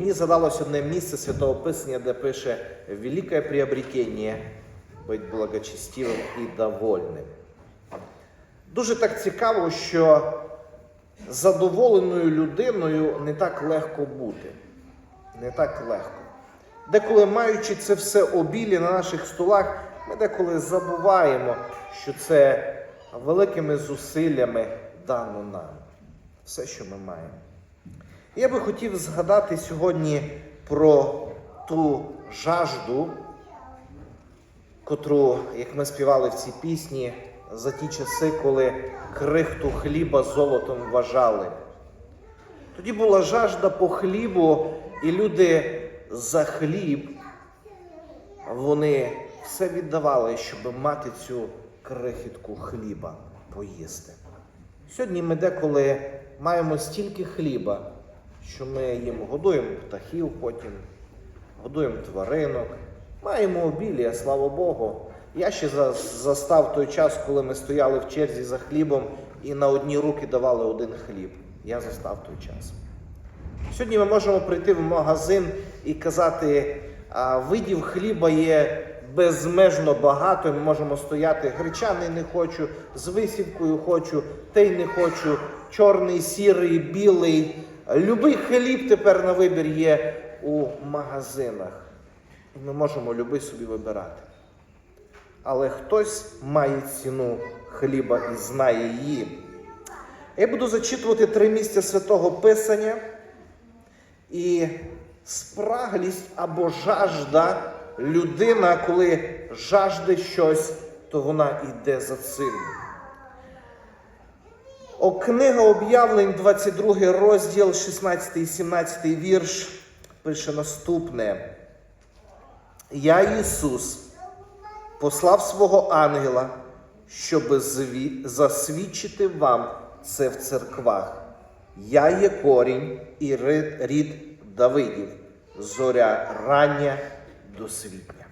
Мені задалось одне місце Святого Писання, де пише «Великое приобретение бути благочестивим і довольним. Дуже так цікаво, що задоволеною людиною не так легко бути. Не так легко. Деколи маючи це все обілі на наших столах, ми деколи забуваємо, що це великими зусиллями дано нам. Все, що ми маємо. Я би хотів згадати сьогодні про ту жажду, котру, як ми співали в цій пісні, за ті часи, коли крихту хліба золотом вважали. Тоді була жажда по хлібу, і люди за хліб вони все віддавали, щоб мати цю крихітку хліба поїсти. Сьогодні ми деколи маємо стільки хліба, що ми їм годуємо птахів потім, годуємо тваринок, маємо обілля, слава Богу. Я ще застав той час, коли ми стояли в черзі за хлібом і на одні руки давали один хліб. Я застав той час. Сьогодні ми можемо прийти в магазин і казати, а, видів хліба є безмежно багато. Ми можемо стояти гречаний не хочу, з висівкою хочу, той не хочу, чорний, сірий, білий. Любий хліб тепер на вибір є у магазинах. Ми можемо любий собі вибирати. Але хтось має ціну хліба і знає її. Я буду зачитувати три місця святого Писання. І спраглість або жажда людина, коли жажде щось, то вона йде за цим. Книга об'явлень, 22 розділ, 16 і 17 вірш, пише наступне. Я, Ісус, послав свого ангела, щоб засвідчити вам це в церквах. Я є корінь і рід, Давидів, зоря рання до світня.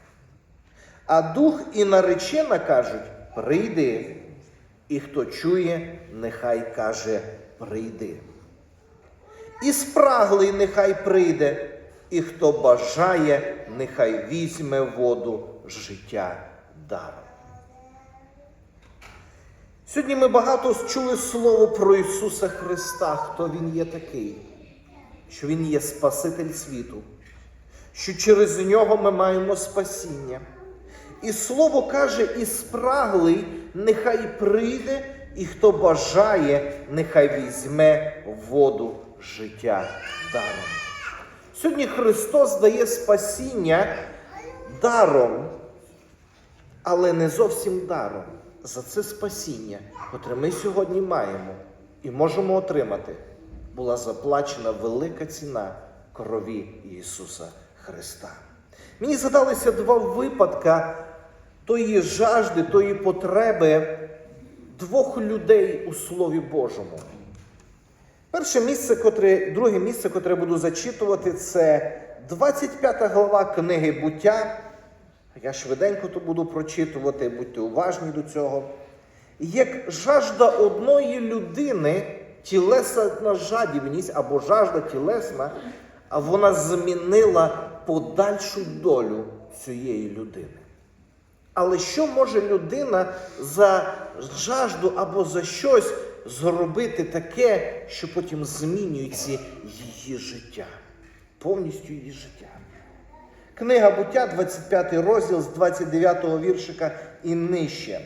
А дух і наречена кажуть: прийди, і хто чує, нехай каже прийди. І спраглий нехай прийде, і хто бажає, нехай візьме воду життя даром. Сьогодні ми багато чули слово про Ісуса Христа, хто Він є такий, що Він є Спаситель світу, що через нього ми маємо спасіння. І слово каже, і спраглий, нехай прийде, і хто бажає, нехай візьме воду життя даром. Сьогодні Христос дає спасіння даром, але не зовсім даром. За це спасіння, котре ми сьогодні маємо і можемо отримати, була заплачена велика ціна крові Ісуса Христа. Мені згадалися два випадка тої жажди, тої потреби двох людей у Слові Божому. Перше місце, котре, друге місце, котре буду зачитувати, це 25 глава книги буття. Я швиденько то буду прочитувати, будьте уважні до цього. Як жажда одної людини, тілесна жадібність або жажда тілесна, вона змінила подальшу долю цієї людини. Але що може людина за жажду або за щось зробити таке, що потім змінюється її життя, повністю її життя? Книга буття, 25 розділ з 29 віршика і нижче.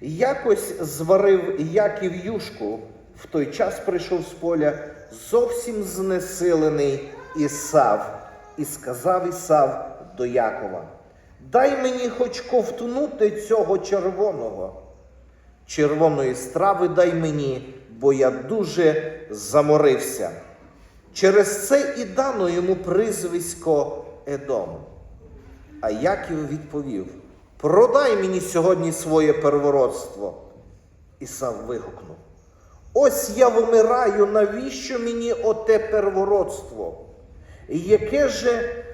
Якось зварив Яків юшку, в той час прийшов з поля зовсім знесилений Ісав, і сказав Ісав до Якова: Дай мені хоч ковтнути цього червоного. Червоної страви дай мені, бо я дуже заморився. Через це і дано йому призвисько Едом. А Яків відповів: Продай мені сьогодні своє первородство. Ісав вигукнув: Ось я вмираю, навіщо мені оте первородство? Яке же,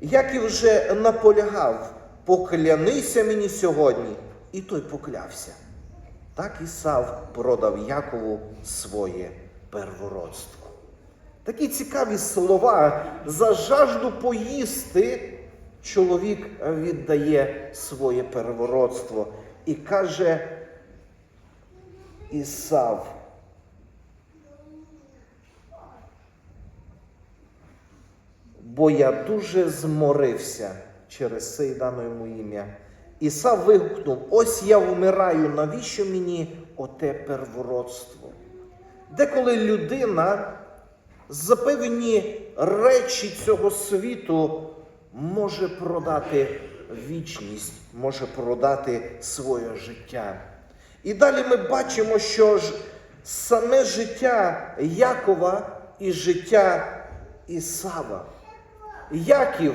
Яків вже наполягав, поклянися мені сьогодні, і той поклявся. Так Ісав продав Якову своє первородство. Такі цікаві слова. За жажду поїсти чоловік віддає своє первородство і каже Ісав. Бо я дуже зморився через це дано йому ім'я. Ісав вигукнув: Ось я вмираю, навіщо мені оте первородство? Деколи людина за певні речі цього світу може продати вічність, може продати своє життя. І далі ми бачимо, що ж саме життя Якова і життя Ісава. Яків,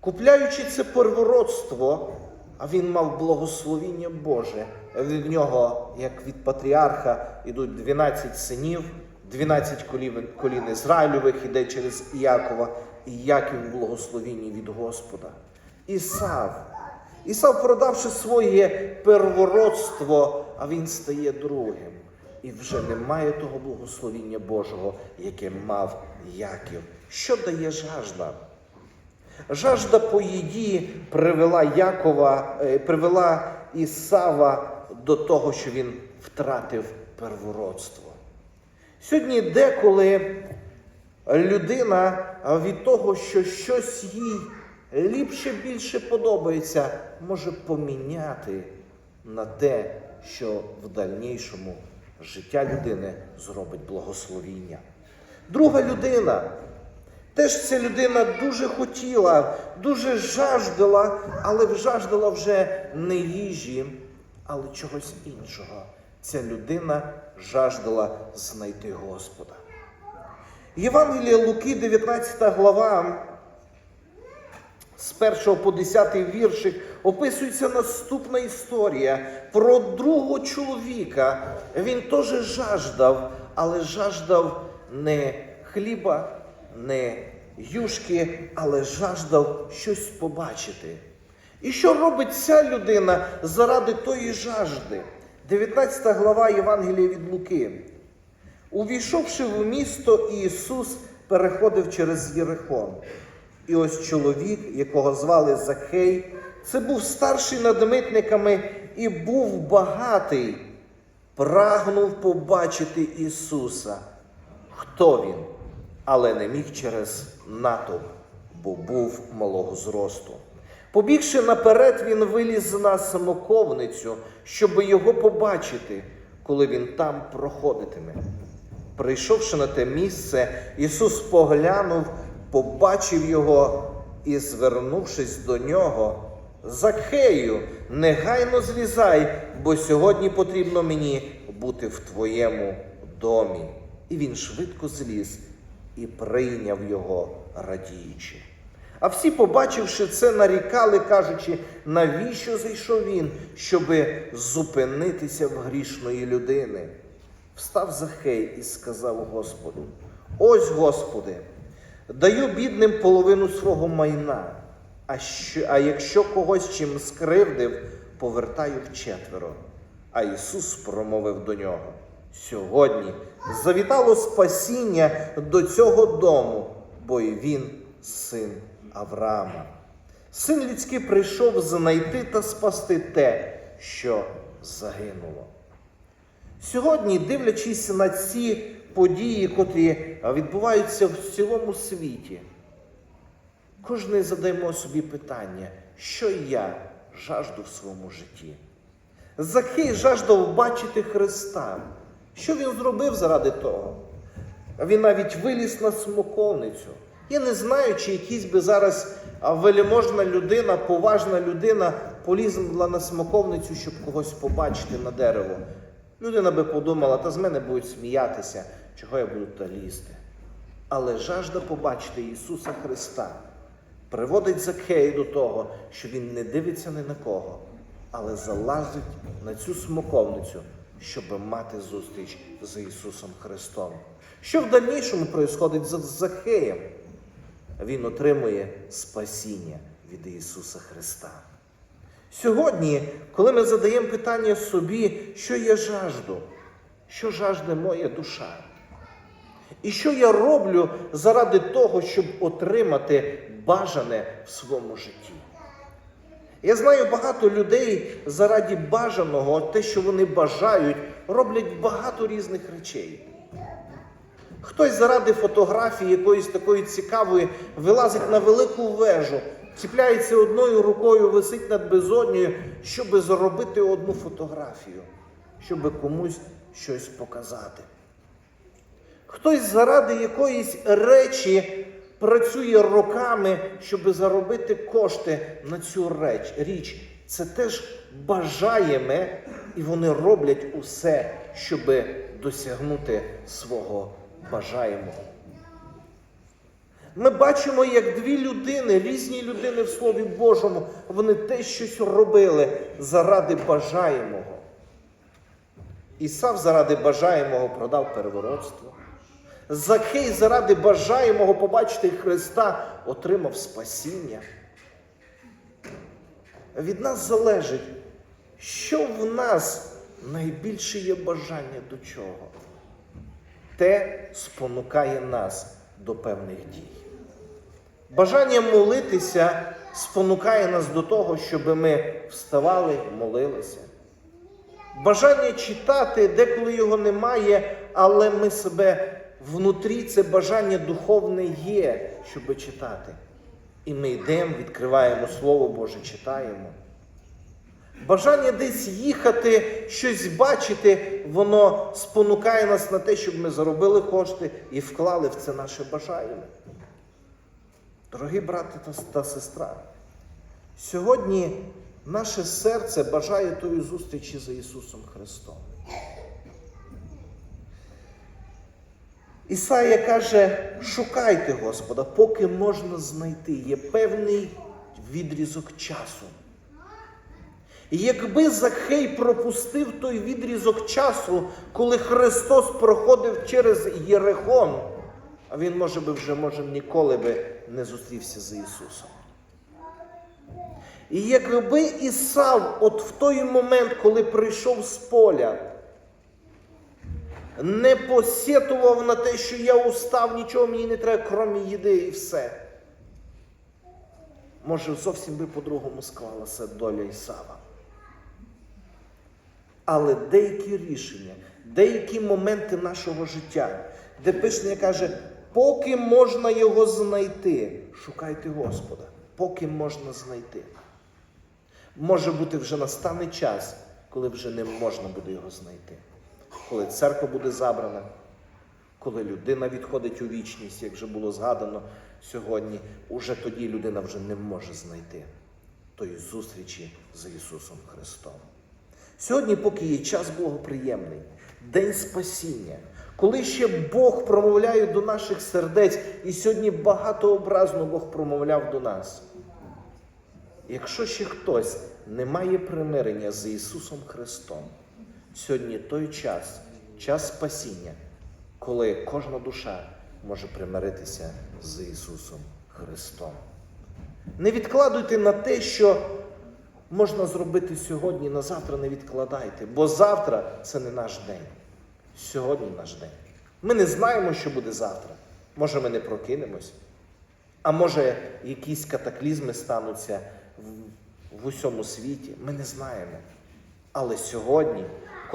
купляючи це первородство, а він мав благословіння Боже. Від нього, як від патріарха, ідуть 12 синів, 12 колін, колін Ізраїльових іде через Якова, і Яків в благословінні від Господа. Ісав. Ісав, продавши своє первородство, а він стає другим. І вже немає того благословіння Божого, яке мав Яків. Що дає жажда? Жажда по їді привела Якова, е, привела Ісава до того, що він втратив первородство. Сьогодні деколи людина від того, що щось їй ліпше більше подобається, може поміняти на те, що в дальнішому життя людини зробить благословіння. Друга людина. Теж ця людина дуже хотіла, дуже жаждала, але жаждала вже не їжі, але чогось іншого. Ця людина жаждала знайти Господа. Євангелія Луки, 19 глава, з 1 по 10 віршик описується наступна історія про другого чоловіка. Він теж жаждав, але жаждав не хліба, не юшки, але жаждав щось побачити. І що робить ця людина заради тої жажди? 19 глава Євангелія від Луки. Увійшовши в місто, Ісус переходив через Єрихон. І ось чоловік, якого звали Захей, це був старший над митниками і був багатий, прагнув побачити Ісуса. Хто він? Але не міг через натовп, бо був малого зросту. Побігши наперед, він виліз на самоковницю, щоб його побачити, коли він там проходитиме. Прийшовши на те місце, Ісус поглянув, побачив його і, звернувшись до нього, Закхею, негайно злізай, бо сьогодні потрібно мені бути в твоєму домі. І він швидко зліз і прийняв його радіючи. А всі, побачивши це, нарікали, кажучи, навіщо зайшов він, щоби зупинитися в грішної людини. Встав Захей і сказав Господу: Ось, Господи, даю бідним половину свого майна, а, що, а якщо когось чим скривдив, повертаю вчетверо. А Ісус промовив до нього: Сьогодні завітало спасіння до цього дому, бо і він син Авраама. Син людський прийшов знайти та спасти те, що загинуло. Сьогодні, дивлячись на ці події, котрі відбуваються в цілому світі, кожен задаємо собі питання, що я жажду в своєму житті. Закхей жаждав бачити Христа. Що він зробив заради того? Він навіть виліз на смоковницю. Я не знаю, чи якийсь би зараз велеможна людина, поважна людина полізла на смоковницю, щоб когось побачити на дерево. Людина би подумала, та з мене будуть сміятися, чого я буду та лізти. Але жажда побачити Ісуса Христа приводить Закхея до того, що він не дивиться ні на кого, але залазить на цю смоковницю, щоб мати зустріч з Ісусом Христом. Що в дальнішому происходить з Захеєм? Він отримує спасіння від Ісуса Христа. Сьогодні, коли ми задаємо питання собі, що є жажду, що жажде моя душа, І що я роблю заради того, щоб отримати бажане в своєму житті? Я знаю багато людей заради бажаного, те, що вони бажають, роблять багато різних речей. Хтось заради фотографії якоїсь такої цікавої вилазить на велику вежу, чіпляється одною рукою, висить над безоднею, щоб заробити одну фотографію, щоб комусь щось показати. Хтось заради якоїсь речі працює роками, щоб заробити кошти на цю реч, річ. Це теж бажаєме, і вони роблять усе, щоб досягнути свого бажаємого. Ми бачимо, як дві людини, різні людини в Слові Божому, вони теж щось робили заради бажаємого. Ісав заради бажаємого продав переворотство. Закхей заради бажаємого побачити Христа отримав спасіння. Від нас залежить, що в нас найбільше є бажання до чого. Те спонукає нас до певних дій. Бажання молитися спонукає нас до того, щоб ми вставали, молилися. Бажання читати, деколи його немає, але ми себе внутрі це бажання духовне є, щоб читати. І ми йдемо, відкриваємо Слово Боже, читаємо. Бажання десь їхати, щось бачити, воно спонукає нас на те, щоб ми заробили кошти і вклали в це наше бажання. Дорогі брати та, сестра, сьогодні наше серце бажає тої зустрічі за Ісусом Христом. Ісая каже: шукайте Господа, поки можна знайти. Є певний відрізок часу. І якби Захей пропустив той відрізок часу, коли Христос проходив через Єрехон, а він, може би, вже може ніколи би не зустрівся з Ісусом. І якби Ісав, от в той момент, коли прийшов з поля, не посетував на те, що я устав, нічого мені не треба, крім їди і все. Може, зовсім би по-другому склалася доля Ісава. Але деякі рішення, деякі моменти нашого життя, де писання каже, поки можна його знайти, шукайте Господа, поки можна знайти. Може бути, вже настане час, коли вже не можна буде його знайти. Коли церква буде забрана, коли людина відходить у вічність, як вже було згадано сьогодні, уже тоді людина вже не може знайти тої зустрічі з Ісусом Христом. Сьогодні, поки є час благоприємний, день спасіння, коли ще Бог промовляє до наших сердець, і сьогодні багатообразно Бог промовляв до нас. Якщо ще хтось не має примирення з Ісусом Христом, сьогодні той час, час спасіння, коли кожна душа може примиритися з Ісусом Христом. Не відкладуйте на те, що можна зробити сьогодні, на завтра не відкладайте, бо завтра це не наш день. Сьогодні наш день. Ми не знаємо, що буде завтра. Може, ми не прокинемось, а може, якісь катаклізми стануться в, в усьому світі. Ми не знаємо. Але сьогодні,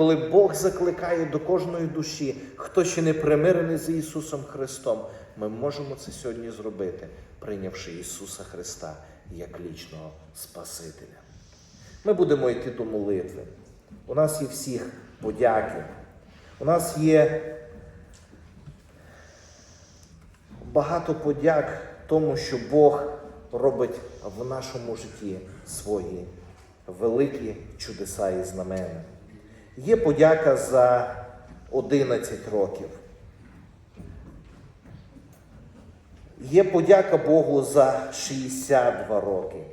коли Бог закликає до кожної душі, хто ще не примирений з Ісусом Христом, ми можемо це сьогодні зробити, прийнявши Ісуса Христа як лічного Спасителя. Ми будемо йти до молитви. У нас є всіх подяки. У нас є багато подяк тому, що Бог робить в нашому житті свої великі чудеса і знамення. Є подяка за 11 років. Є подяка Богу за 62 роки.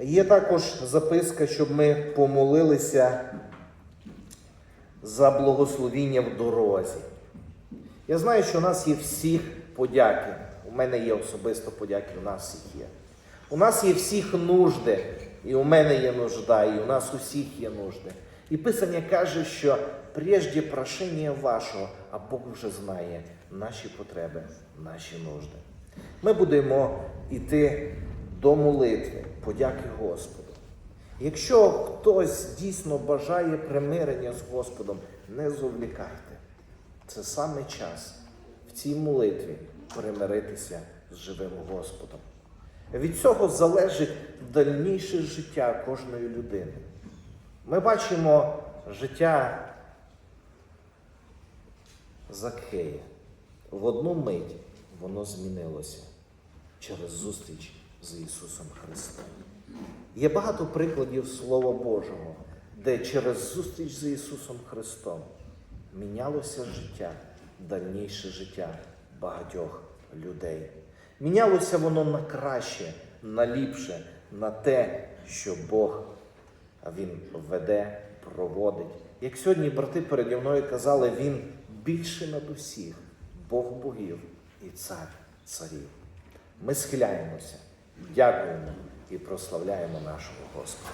Є також записка, щоб ми помолилися за благословіння в дорозі. Я знаю, що у нас є всіх подяки. У мене є особисто подяки, у нас всіх є. У нас є всіх нужди, і у мене є нужда, і у нас усіх є нужди. І Писання каже, що прежде прошення вашого, а Бог вже знає наші потреби, наші нужди. Ми будемо йти до молитви, подяки Господу. Якщо хтось дійсно бажає примирення з Господом, не зволікайте. Це саме час в цій молитві примиритися з живим Господом. Від цього залежить дальніше життя кожної людини. Ми бачимо життя Закхея. В одну мить воно змінилося через зустріч з Ісусом Христом. Є багато прикладів Слова Божого, де через зустріч з Ісусом Христом мінялося життя, дальніше життя багатьох людей. Мінялося воно на краще, на ліпше, на те, що Бог Він веде, проводить. Як сьогодні брати переді мною казали, Він більше над усіх, Бог богів і цар царів. Ми схиляємося, дякуємо і прославляємо нашого Господа.